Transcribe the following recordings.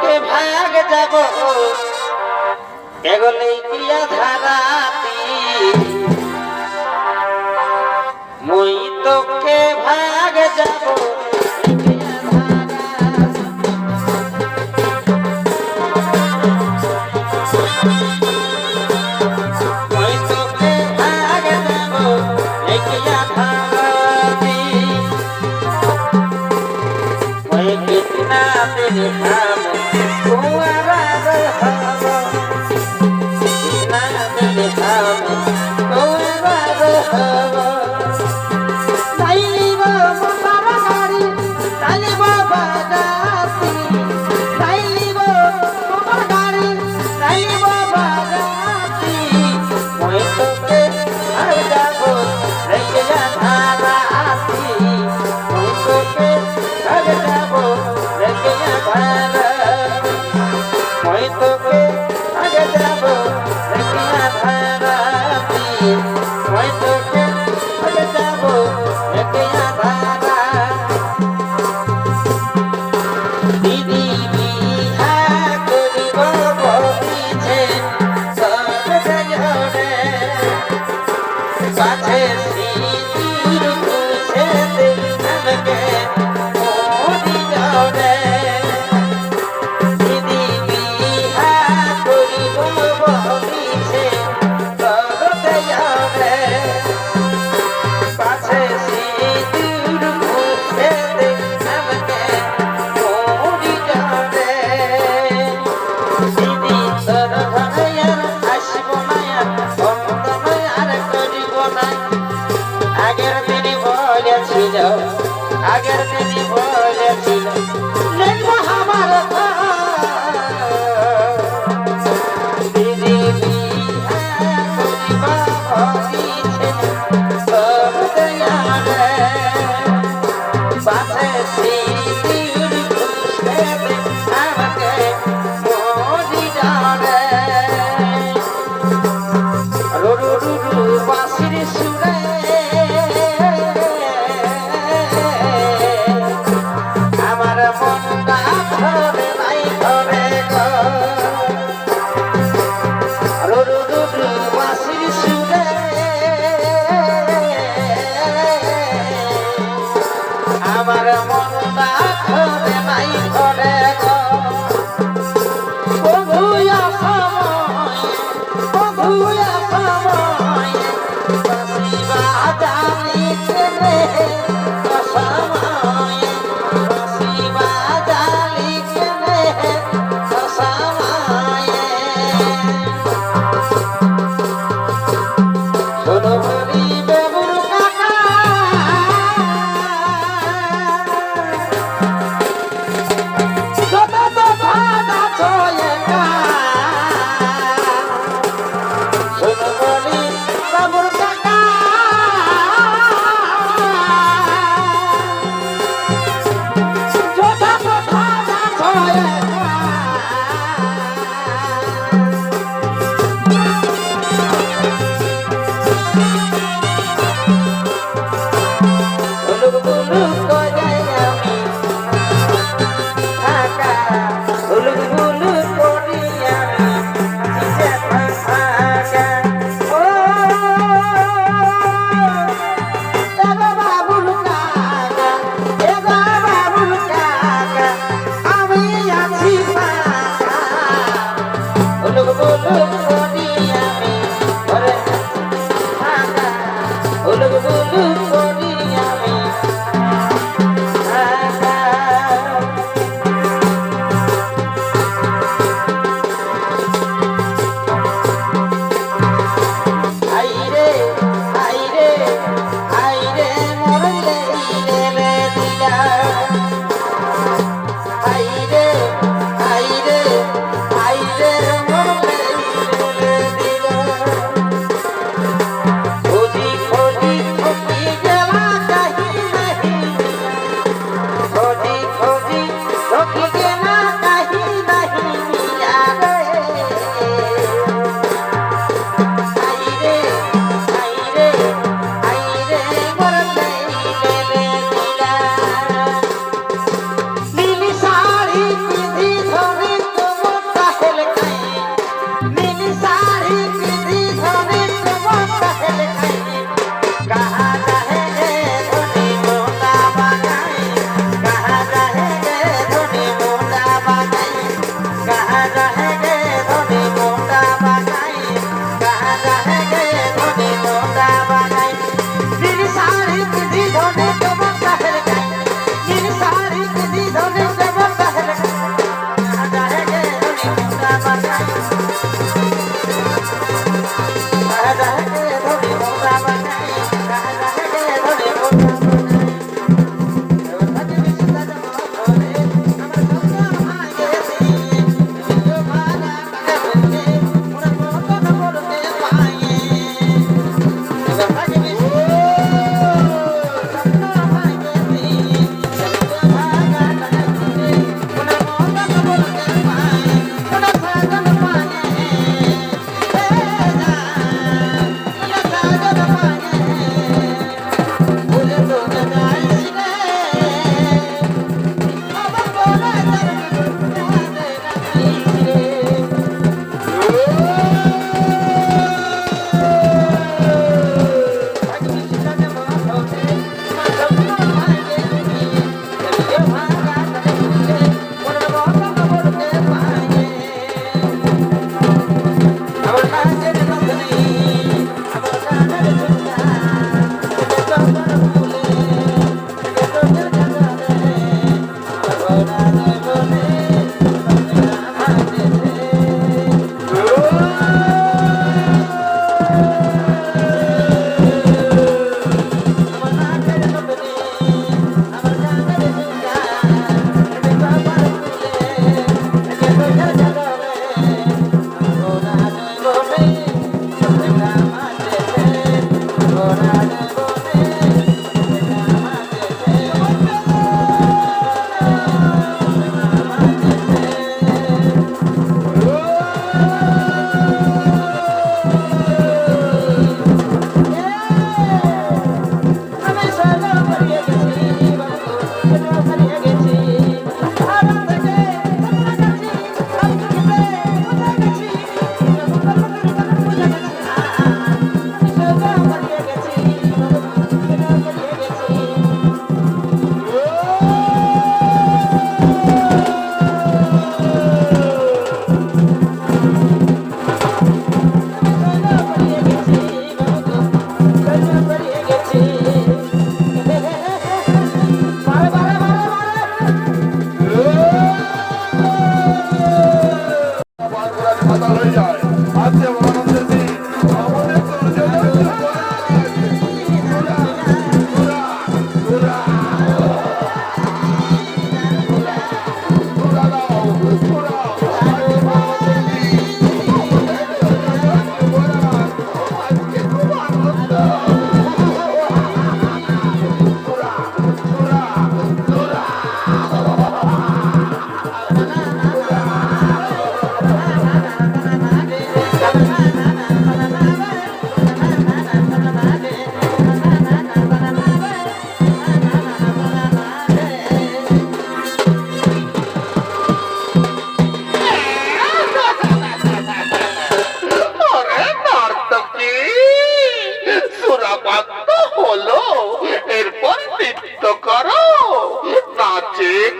বুকে ভাগ যাব। এগোলে দিয়া ধারাতি মই তোকে Bye bye. cả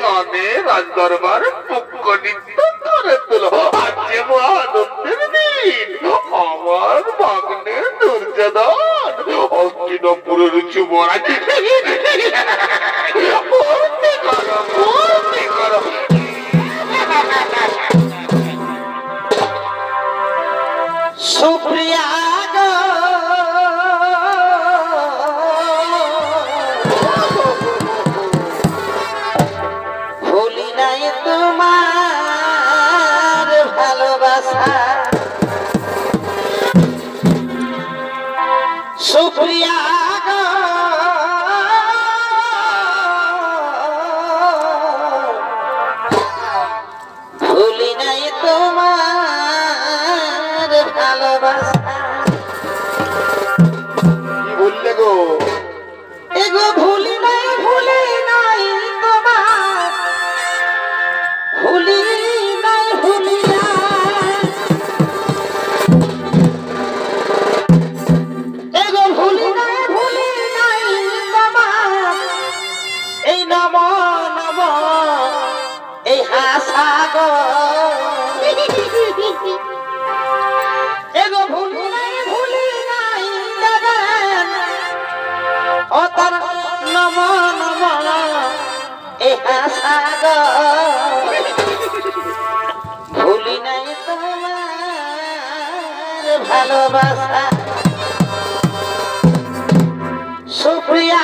গানে রাজদরবার মুখ্য নৃত্য করে আজকে মহানন্দের দিন আমার ভাগ্নে দুর্যোধন। অস্তিনপুরের যুবরাজ। সুপ্রিয়া গো ভুল ভুলি নাই তোমার ভালোবাসা। সুপ্রিয়া